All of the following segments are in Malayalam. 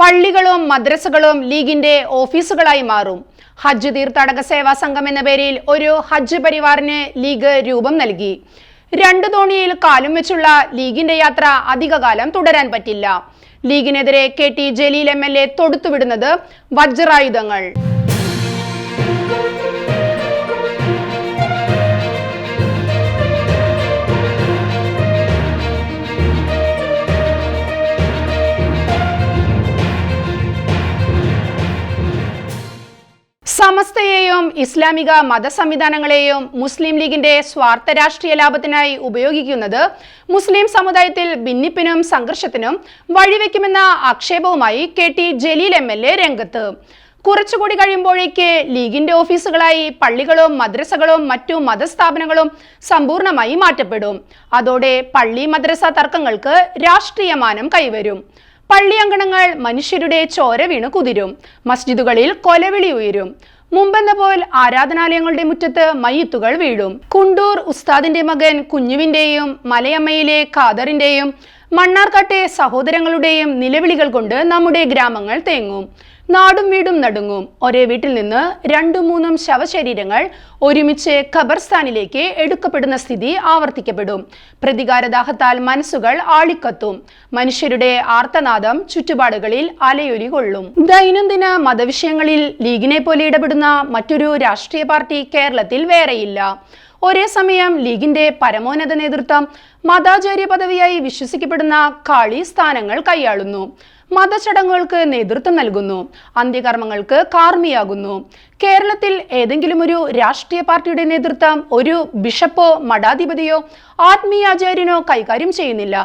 പള്ളികളും മദ്രസകളും ലീഗിന്റെ ഓഫീസുകളായി മാറും. ഹജ്ജ് തീർത്ഥാടക സേവാ സംഘം എന്ന പേരിൽ ഒരു ഹജ്ജ് പരിവാറിന് ലീഗ് രൂപം നൽകി. രണ്ടു തോണിയിൽ കാലും വെച്ചുള്ള ലീഗിന്റെ യാത്ര അധികകാലം തുടരാൻ പറ്റില്ല. ലീഗിനെതിരെ K T Jaleel M L A തൊടുത്തുവിടുന്നത് വജ്രായുധങ്ങൾ. സമസ്തയെയും ഇസ്ലാമിക മതസംവിധാനങ്ങളെയും മുസ്ലിം ലീഗിന്റെ സ്വാർത്ഥ രാഷ്ട്രീയ ലാഭത്തിനായി ഉപയോഗിക്കുന്നത് മുസ്ലിം സമുദായത്തിൽ ഭിന്നിപ്പിനും സംഘർഷത്തിനും വഴിവെക്കുമെന്ന ആക്ഷേപവുമായി K T Jaleel M L A രംഗത്ത്. കുറച്ചുകൂടി കഴിയുമ്പോഴേക്ക് ലീഗിന്റെ ഓഫീസുകളായി പള്ളികളും മദ്രസകളും മറ്റു മതസ്ഥാപനങ്ങളും സമ്പൂർണമായി മാറ്റപ്പെടും. അതോടെ പള്ളി മദ്രസ തർക്കങ്ങൾക്ക് രാഷ്ട്രീയമാനം കൈവരും. പള്ളി അങ്കണങ്ങൾ മനുഷ്യരുടെ ചോര വീണ് കുതിരും. മസ്ജിദുകളിൽ കൊലവിളി ഉയരും. മുമ്പെന്ന പോൽ ആരാധനാലയങ്ങളുടെ മുറ്റത്ത് മയ്യത്തുകൾ വീഴും. കുണ്ടൂർ ഉസ്താദിന്റെ മകൻ കുഞ്ഞുവിന്റെയും മലയമ്മയിലെ ഖാദറിന്റെയും മണ്ണാർക്കാട്ടെ സഹോദരങ്ങളുടെയും നിലവിളികൾ കൊണ്ട് നമ്മുടെ ഗ്രാമങ്ങൾ തേങ്ങും. നാടും വീടും നടുങ്ങും. ഒരേ വീട്ടിൽ നിന്ന് രണ്ടും മൂന്നും ശവശരീരങ്ങൾ ഒരുമിച്ച് ഖബർസ്ഥാനിലേക്ക് എടുക്കപ്പെടുന്ന സ്ഥിതി ആവർത്തിക്കപ്പെടും. പ്രതികാരദാഹത്താൽ മനസ്സുകൾ ആളിക്കത്തും. മനുഷ്യരുടെ ആർത്തനാദം ചുറ്റുപാടുകളിൽ അലയൊലി കൊള്ളും ദൈനംദിന മതവിഷയങ്ങളിൽ ലീഗിനെ പോലെ ഇടപെടുന്ന മറ്റൊരു രാഷ്ട്രീയ പാർട്ടി കേരളത്തിൽ വേറെയില്ല. ഒരേ സമയം ലീഗിന്റെ പരമോന്നത നേതൃത്വം മതാചാര്യ പദവിയായി വിശ്വസിക്കപ്പെടുന്ന കാളി സ്ഥാനങ്ങൾ കൈയാളുന്നു. മതചടങ്ങുകൾക്ക് നേതൃത്വം നൽകുന്നു. അന്ത്യകർമ്മങ്ങൾക്ക് കാർമിയാകുന്നു. കേരളത്തിൽ ഏതെങ്കിലും ഒരു രാഷ്ട്രീയ പാർട്ടിയുടെ നേതൃത്വം ഒരു ബിഷപ്പോ മഠാധിപതിയോ ആത്മീയാചാര്യനോ കൈകാര്യം ചെയ്യുന്നില്ല.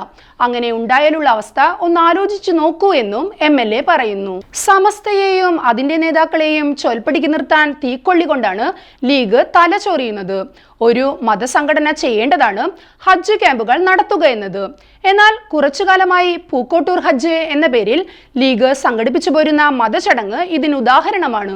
അങ്ങനെ ഉണ്ടായാലുള്ള അവസ്ഥ ഒന്ന് ആലോചിച്ചു നോക്കൂ എന്നും എം എൽ എ പറയുന്നു. സമസ്തയെയും അതിന്റെ നേതാക്കളെയും ചൊൽപ്പടിക്ക് നിർത്താൻ തീക്കൊള്ളിക്കൊണ്ടാണ് ലീഗ് തലചൊറിയുന്നത്. ഒരു മതസംഘടന ചെയ്യേണ്ടതാണ് ഹജ്ജ് ക്യാമ്പുകൾ നടത്തുക എന്നത്. എന്നാൽ കുറച്ചു കാലമായി പൂക്കോട്ടൂർ ഹജ്ജ് എന്ന പേരിൽ ലീഗ് സംഘടിപ്പിച്ചു പോരുന്ന മതചടങ്ങ് ഇതിന് ഉദാഹരണമാണ്.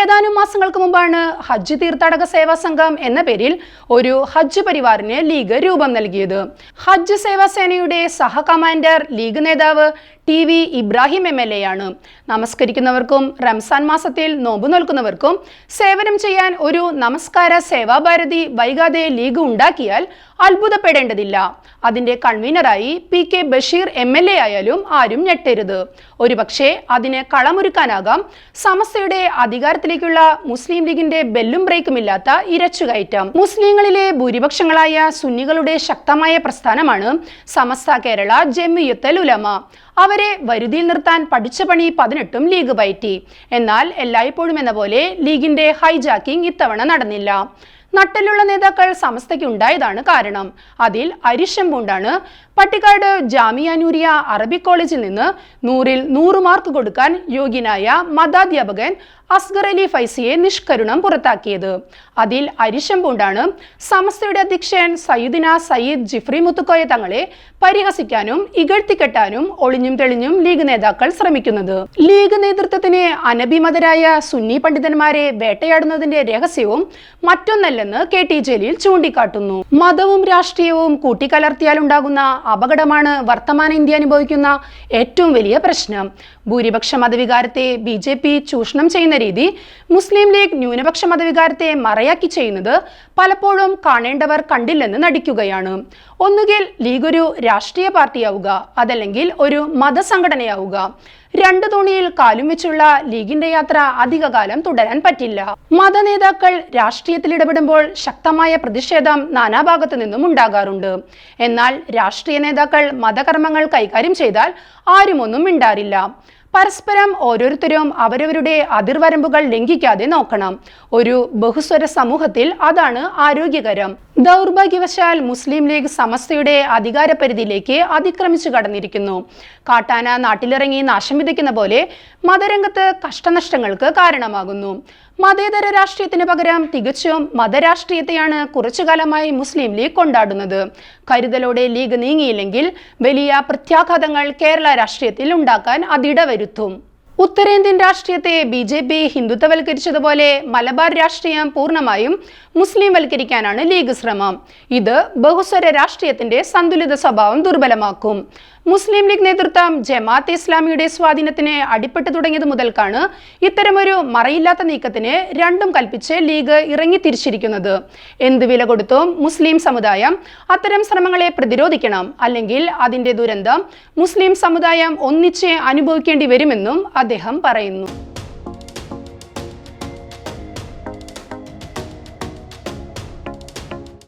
ഏതാനും മാസങ്ങൾക്ക് മുമ്പാണ് ഹജ്ജ് തീർത്ഥാടക സേവാ സംഘം എന്ന പേരിൽ ഒരു ഹജ്ജ് പരിവാറിന് ലീഗ് രൂപം നൽകിയത്. ഹജ്ജ് സേവാ സേനയുടെ സഹ കമാൻഡർ ലീഗ് നേതാവ് T V Ibrahim M L A ആണ്. നമസ്കരിക്കുന്നവർക്കും റംസാൻ മാസത്തിൽ നോമ്പ് നോൽക്കുന്നവർക്കും സേവനം ചെയ്യാൻ ഒരു നമസ്കാര സേവാഭാരതി വൈകാതെ ലീഗ് ഉണ്ടാക്കിയാൽ അത്ഭുതപ്പെടേണ്ടതില്ല. അതിന്റെ കൺവീനറായി P K Basheer M L A ആയാലും ആരും ഞെട്ടരുത്. ഒരുപക്ഷെ അതിന് കളമൊരുക്കാനാകാം. സമസ്തയുടെ അധികാരത്തിലേക്കുള്ള മുസ്ലിം ലീഗിന്റെ ബെല്ലും ബ്രേക്കും ഇല്ലാത്ത ഇരച്ചുകയറ്റം. മുസ്ലിങ്ങളിലെ ഭൂരിപക്ഷങ്ങളായ സുന്നികളുടെ ശക്തമായ പ്രസ്ഥാനമാണ് സമസ്ത കേരള ജമ്മിയുത്തൽ ഉലമ. അവരെ വരുതിയിൽ നിർത്താൻ പഠിച്ച പണി പതിനെട്ടും ലീഗ് പയറ്റി. എന്നാൽ എല്ലായ്പ്പോഴും എന്ന പോലെ ലീഗിന്റെ ഹൈജാക്കിംഗ് ഇത്തവണ നടന്നില്ല. നട്ടലുള്ള നേതാക്കൾ സമസ്തയ്ക്ക് ഉണ്ടായതാണ് കാരണം. അതിൽ അരിശം പൂണ്ടാണ് പട്ടിക്കാട് ജാമിയ നൂരിയ അറബിക് കോളേജിൽ നിന്ന് നൂറിൽ നൂറ് മാർക്ക് കൊടുക്കാൻ യോഗ്യനായ മതാധ്യാപകൻ അസ്ഗർ അലി ഫൈസിയെ നിഷ്കരുണം പുറത്താക്കിയത്. അതിൽ അരിശം പൂണ്ടാണ് സമസ്തയുടെ അധ്യക്ഷൻ സയ്യിദിന സയ്യിദ് ജിഫ്രി മുത്തുക്കോയ തങ്ങളെ പരിഹസിക്കാനും ഇകഴ്ത്തിക്കെട്ടാനും ഒളിഞ്ഞും തെളിഞ്ഞും ലീഗ് നേതാക്കൾ ശ്രമിക്കുന്നത്. ലീഗ് നേതൃത്വത്തിന് അനഭിമതരായ സുന്നി പണ്ഡിതന്മാരെ വേട്ടയാടുന്നതിന്റെ രഹസ്യവും മറ്റൊന്നല്ലെന്ന് കെ ടി ജലീൽ ചൂണ്ടിക്കാട്ടുന്നു. മതവും രാഷ്ട്രീയവും കൂട്ടിക്കലർത്തിയാലുണ്ടാകുന്ന അപകടമാണ് വർത്തമാന ഇന്ത്യ അനുഭവിക്കുന്ന ഏറ്റവും വലിയ പ്രശ്നം. ഭൂരിപക്ഷ മതവികാരത്തെ ബി ചൂഷണം ചെയ്യുന്ന രീതി മുസ്ലിം ലീഗ് ന്യൂനപക്ഷ മതവികാരത്തെ മറയാക്കി ചെയ്യുന്നത് പലപ്പോഴും കാണേണ്ടവർ കണ്ടില്ലെന്ന് നടിക്കുകയാണ്. ഒന്നുകിൽ ലീഗ് ഒരു രാഷ്ട്രീയ പാർട്ടിയാവുക അതല്ലെങ്കിൽ ഒരു മതസംഘടനയാവുക. രണ്ടു തോണിയിൽ കാലും വെച്ചുള്ള ലീഗിന്റെ യാത്ര അധികകാലം തുടരാൻ പറ്റില്ല. മതനേതാക്കൾ രാഷ്ട്രീയത്തിൽ ഇടപെടുമ്പോൾ ശക്തമായ പ്രതിഷേധം നാനാഭാഗത്തു നിന്നും ഉണ്ടാകാറുണ്ട്. എന്നാൽ രാഷ്ട്രീയ നേതാക്കൾ മതകർമ്മങ്ങൾ കൈകാര്യം ചെയ്താൽ ആരുമൊന്നും മിണ്ടാറില്ല. പരസ്പരം ഓരോരുത്തരും അവരവരുടെ അതിർവരമ്പുകൾ ലംഘിക്കാതെ നോക്കണം. ഒരു ബഹുസ്വര സമൂഹത്തിൽ അതാണ് ആരോഗ്യകരം. ദൗർഭാഗ്യവശാൽ മുസ്ലിം ലീഗ് സമസ്തയുടെ അധികാര പരിധിയിലേക്ക് അതിക്രമിച്ചു കടന്നിരിക്കുന്നു. കാട്ടാന നാട്ടിലിറങ്ങി നാശം വിതയ്ക്കുന്ന പോലെ മതരംഗത്ത് കഷ്ടനഷ്ടങ്ങൾക്ക് കാരണമാകുന്നു. മതേതര രാഷ്ട്രീയത്തിന് പകരം തികച്ചും മതരാഷ്ട്രീയത്തെയാണ് കുറച്ചുകാലമായി മുസ്ലിം ലീഗ് കൊണ്ടാടുന്നത്. കരുതലോടെ ലീഗ് നീങ്ങിയില്ലെങ്കിൽ വലിയ പ്രത്യാഘാതങ്ങൾ കേരള രാഷ്ട്രീയത്തിൽ ഉണ്ടാക്കാൻ അതിടവരുത്തും. ഉത്തരേന്ത്യൻ രാഷ്ട്രീയത്തെ ബി ജെ പി ഹിന്ദുത്വവൽക്കരിച്ചതുപോലെ മലബാർ രാഷ്ട്രീയം പൂർണമായും മുസ്ലിം വൽക്കരിക്കാനാണ് ലീഗ് ശ്രമം. ഇത് ബഹുസ്വര രാഷ്ട്രീയത്തിന്റെ സന്തുലിത സ്വഭാവം ദുർബലമാക്കും. മുസ്ലിം ലീഗ് നേതൃത്വം ജമാഅത്ത് ഇസ്ലാമിയുടെ സ്വാധീനത്തിന് അടിപ്പെട്ടു തുടങ്ങിയത് മുതൽക്കാണ് ഇത്തരമൊരു മറയില്ലാത്ത നീക്കത്തിന് രണ്ടും കൽപ്പിച്ച് ലീഗ് ഇറങ്ങിത്തിരിച്ചിരിക്കുന്നത്. എന്ത് വില കൊടുത്തും മുസ്ലിം സമുദായം അത്തരം ശ്രമങ്ങളെ പ്രതിരോധിക്കണം. അല്ലെങ്കിൽ അതിന്റെ ദുരന്തം മുസ്ലിം സമുദായം ഒന്നിച്ച് അനുഭവിക്കേണ്ടി വരുമെന്നും അദ്ദേഹം പറയുന്നു.